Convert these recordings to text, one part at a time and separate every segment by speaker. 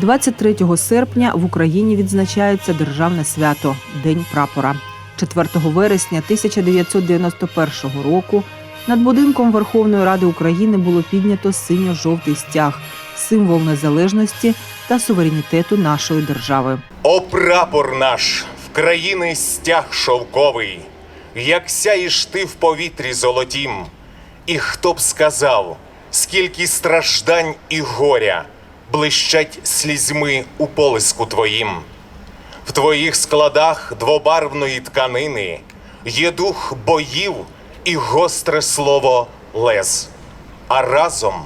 Speaker 1: 23 серпня в Україні відзначається державне свято День прапора. 4 вересня 1991 року над будинком Верховної Ради України було піднято синьо-жовтий стяг, символ незалежності та суверенітету нашої держави.
Speaker 2: О прапор наш, в країни стяг шовковий, як сяєш ти в повітрі золотім. І хто б сказав, скільки страждань і горя блищать слізьми у полиску твоїм. В твоїх складах двобарвної тканини є дух боїв і гостре слово лез, а разом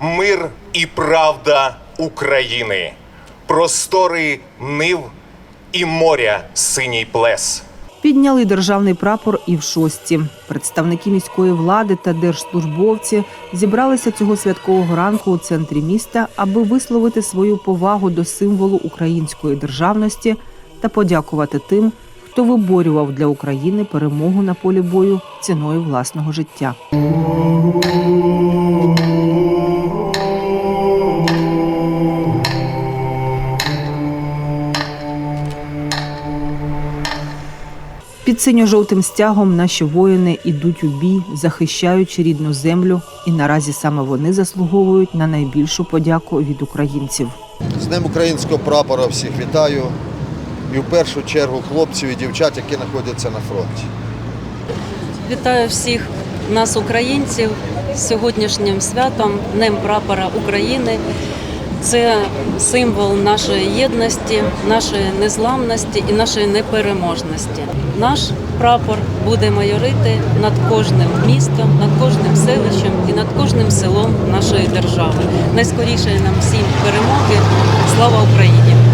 Speaker 2: мир і правда України, простори нив і моря синій плес.
Speaker 1: Підняли державний прапор і в шості. Представники міської влади та держслужбовці зібралися цього святкового ранку у центрі міста, аби висловити свою повагу до символу української державності та подякувати тим, хто виборював для України перемогу на полі бою ціною власного життя. Під синьо-жовтим стягом наші воїни ідуть у бій, захищаючи рідну землю, і наразі саме вони заслуговують на найбільшу подяку від українців.
Speaker 3: З Днем українського прапора всіх вітаю. І в першу чергу хлопців і дівчат, які знаходяться на фронті.
Speaker 4: Вітаю всіх нас, українців, з сьогоднішнім святом, Днем прапора України. Це символ нашої єдності, нашої незламності і нашої непереможності. Наш прапор буде майорити над кожним містом, над кожним селищем і над кожним селом нашої держави. Найскоріше нам всім перемоги. Слава Україні!